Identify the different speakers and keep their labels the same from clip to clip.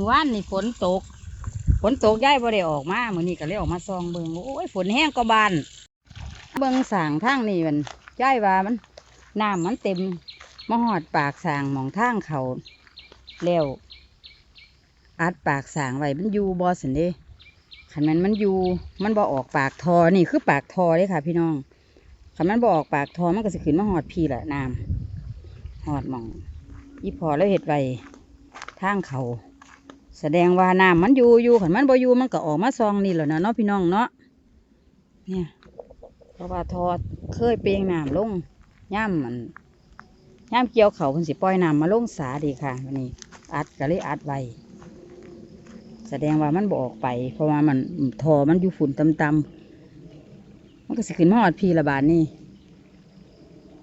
Speaker 1: มื่อวานนี่ฝนตก ฝนตกย้ายบ่ได้ออกมาเมื้อนี้ก็เลยออกมาซองเบิงโอ้ยฝนแห้งก็บานเบิงสางทางนี่มันย้ายว่ามันน้ำมันเต็มมาหอดปากสางมองทางเขาแล้วอัดปากสางไว้มันอยู่บ่สันเด้ขันมันมันอยู่มันบ่ออกปากทอนี่คือปากทอเด้ค่ะ พี่น้องขันมันบ่ออกปากทอมันก็สิขึ้นมาหอดพี่ละน้ำหอดมองอีพอแล้วเห็ดไว้ทางเขา แสดงว่าน้ำมันอยู่อยู่ขันมันบ่อยู่มันก็ออกมาซองนี่แหละเนาะเนาะพี่น้องเนาะเนี่ยเพราะว่าทอเคยเปลียงน้ำลงย่ำมันย่ำเกี่ยวเขาเพิ่นสิปล่อยน้ำมาลงสาดีค่ะวันนี้อัดก็เลยอัดไว้แสดงว่ามันบออกไป เพราะว่ามันทอมันอยู่ฝุ่นตำๆมันก็สิขึ้นมาอดพีละบาทนี่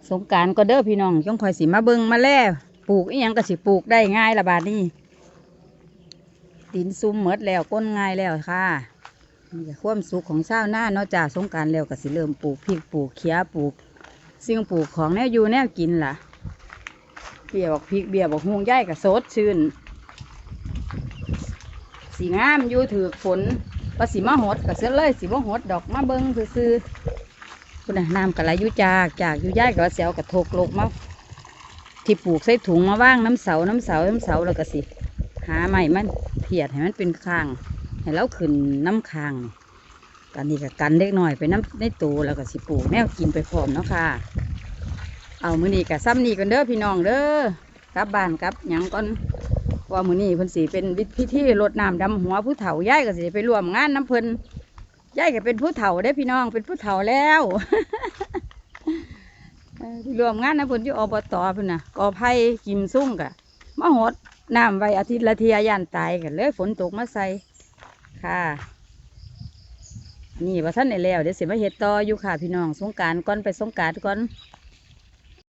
Speaker 1: สงการก็เด้อพี่น้องจงคอยสิมาเบิงมาแล่ปลูกอีหยังก็สิปลูกได้ง่ายละบาทนี่ ดินซุ่มหมดแล้วก้นง่ายแล้วค่ะนี่ก็ความสุขของชาวนาเนาะจ้าสงการแล้วก็สิเริ่มปลูกพริกปลูกเขียปลูกสิ่งปลูกของแนวอยู่แนวกินล่ะ เบียบอกพริกเบียบอกฮวงย่ายกับโซดชื่นสีงามอยู่ถือฝนว่าสีมาหดกับเสื้อเลยสีบ่หดดอกมาเบิงซื่อคุณน่ะน้ำกะไหลอยู่จากจากยู่ย่ายกับเสียวกับโทกลกมาที่ปลูกใส่ถุงมาว่างน้ำเสาน้ำเสาน้ำเสาแล้วก็สิ หาใหม่มัน เพียดให้มันเป็นข้างให้เราขึ้นน้ำคางนี่ตอนนี้ก็กันเล็กหน่อยไปน้ำในตูแล้วก็สิปลูกแนวกินไปพร้อมเนาะค่ะ เอามือนี้กับซ้ำนี่กันเด้อพี่น้องเด้อกลับบ้านกลับหยังก่อนว่ามือนี้เพิ่นสิเป็นพิธีรดน้ำดำหัวผู้เฒ่าย่ายก็สิไปร่วมงานน้ำเพิ่นย่ายก็เป็นผู้เฒ่าได้พี่น้องเป็นผู้เฒ่าแล้วรวมงานน้ำเพิ่นที่อบตเพิ่นน่ะกอไผ่กิมซุ่งกะ มาหดน้ำไว้อาทิตย์ละเทียย่านตายกันเลยฝนตกมาใส่ค่ะ นี่ว่าท่านในแล้วเดี๋ยวสิมาเห็ดต่ออยู่ค่ะพี่น้องสงการก่อนไปสงการก่อน